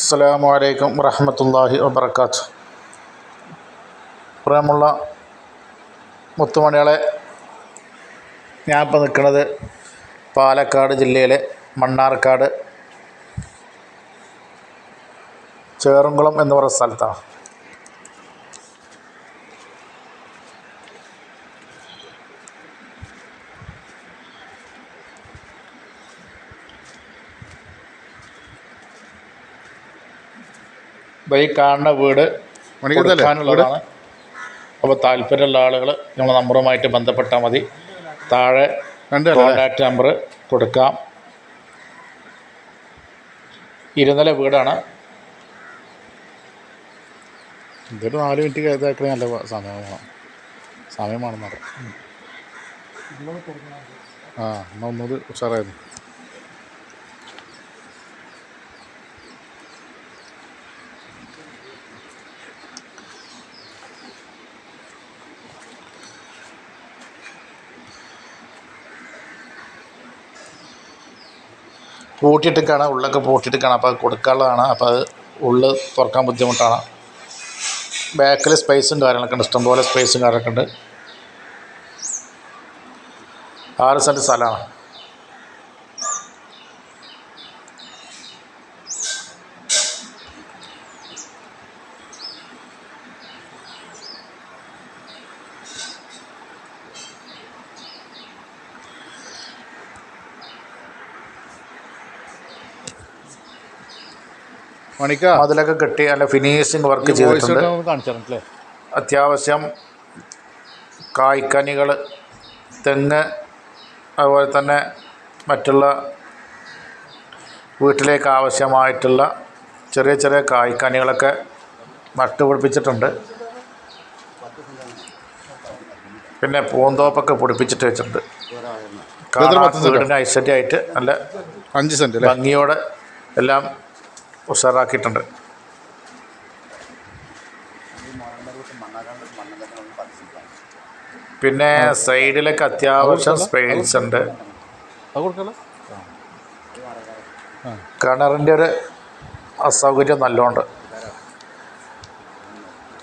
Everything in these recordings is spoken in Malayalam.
അസ്സലാമു അലൈക്കും വറഹമത്തല്ലാഹി വബർക്കാത്ത് പ്രിയമുള്ള മുത്തുമണികളെ ഞാൻ ഇപ്പോൾ നിൽക്കുന്നത് പാലക്കാട് ജില്ലയിലെ മണ്ണാർക്കാട് ചേറുംകുളം എന്ന് പറയുന്ന സ്ഥലത്താണ്. ഈ കാണുന്ന വീട്? കൊടുക്കാനുള്ളതാണ്. അപ്പോൾ താല്പര്യമുള്ള ആളുകൾ നമ്മളെ നമ്പറുമായിട്ട് ബന്ധപ്പെട്ടാൽ മതി. താഴെ കോൺടാക്ട്? കോൺടാക്റ്റ് നമ്പർ കൊടുക്കാം. ഇരുനില വീടാണ്. ഇതൊരു നാല് മിനിറ്റ് കഴിഞ്ഞാൽ നല്ല സമയമാണ് സമയമാണെന്ന് പറയാം. ആ എന്നാൽ ഒന്നത് ഉഷാറായിരുന്നു പൂട്ടിയിട്ടൊക്കെയാണ് ഉള്ളൊക്കെ പൂട്ടിയിട്ടൊക്കെയാണ് അപ്പോൾ കൊടുക്കാനുള്ളതാണ്. അപ്പോൾ അത് ഉള്ള് തുറക്കാൻ ബുദ്ധിമുട്ടാണ്. ബാക്കിൽ സ്പേസും കാര്യങ്ങളൊക്കെ ഉണ്ട്. ഇഷ്ടംപോലെ സ്പേസും കാര്യങ്ങളൊക്കെ ഉണ്ട്. ആറ് സെന്റ് സ്ഥലമാണ്. മണിക്ക? അതിലൊക്കെ കെട്ടി അല്ല ഫിനിഷിങ് വർക്ക് ചെയ്തിട്ടുണ്ട്. അത്യാവശ്യം കായ്ക്കനികൾ തെങ്ങ് അതുപോലെ തന്നെ മറ്റുള്ള വീട്ടിലേക്ക് ആവശ്യമായിട്ടുള്ള ചെറിയ ചെറിയ കായ്ക്കനികളൊക്കെ നട്ടുപിടിപ്പിച്ചിട്ടുണ്ട്. പിന്നെ പൂന്തോപ്പൊക്കെ പിടിപ്പിച്ചിട്ട് വെച്ചിട്ടുണ്ട്? വീടിന് ഐശ്വര്യമായിട്ട് നല്ല അഞ്ച് സെന്റ് ഭംഗിയോടെ എല്ലാം ഉഷാറാക്കിയിട്ടുണ്ട് പിന്നെ സൈഡിലൊക്കെ അത്യാവശ്യം സ്പേസ് ഉണ്ട്. കിണറിന്റെ ഒരു അസൗകര്യം നല്ലോണ്ട്.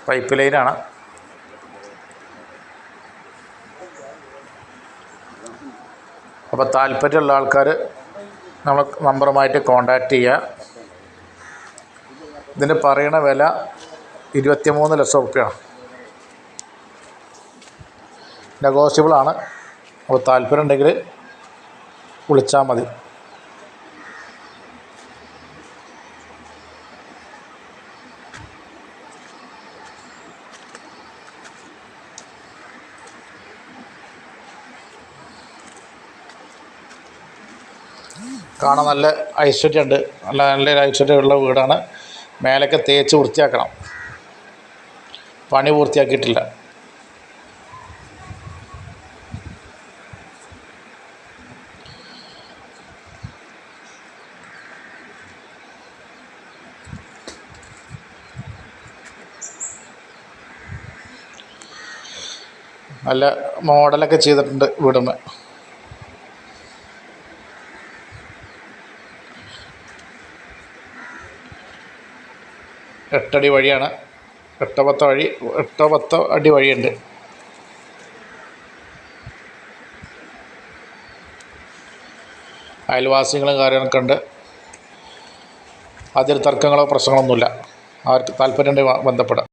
പൈപ്പ് ലൈനാണ് അപ്പോൾ താല്പര്യമുള്ള ആൾക്കാർ നമ്മൾ നമ്പറുമായിട്ട് കോണ്ടാക്ട് ചെയ്യുക ഇതിന് പറയണ വില ഇരുപത്തിമൂന്ന് ലക്ഷം റുപ്യാണ്. നെഗോഷ്യബിളാണ് അപ്പോൾ താല്പര്യം ഉണ്ടെങ്കിൽ വിളിച്ചാൽ മതി. കാണാൻ നല്ല ഐശ്വര്യമുണ്ട് നല്ല നല്ല ഐശ്വര്യമുള്ള വീടാണ്. മേലൊക്കെ തേച്ച് വൃത്തിയാക്കണം. പണി പൂർത്തിയാക്കിയിട്ടില്ല. നല്ല മോഡലൊക്കെ ചെയ്തിട്ടുണ്ട് വീടുമ്മ എട്ടടി വഴിയാണ്. എട്ടോ പത്തോ വഴി എട്ടോ പത്തോ അടി വഴിയുണ്ട്. അയൽവാസികളും കാര്യങ്ങളൊക്കെ ഉണ്ട് അതിൽ തർക്കങ്ങളോ പ്രശ്നങ്ങളൊന്നുമില്ല. അവർക്ക് താല്പര്യമുണ്ടെങ്കിൽ ബന്ധപ്പെടാം.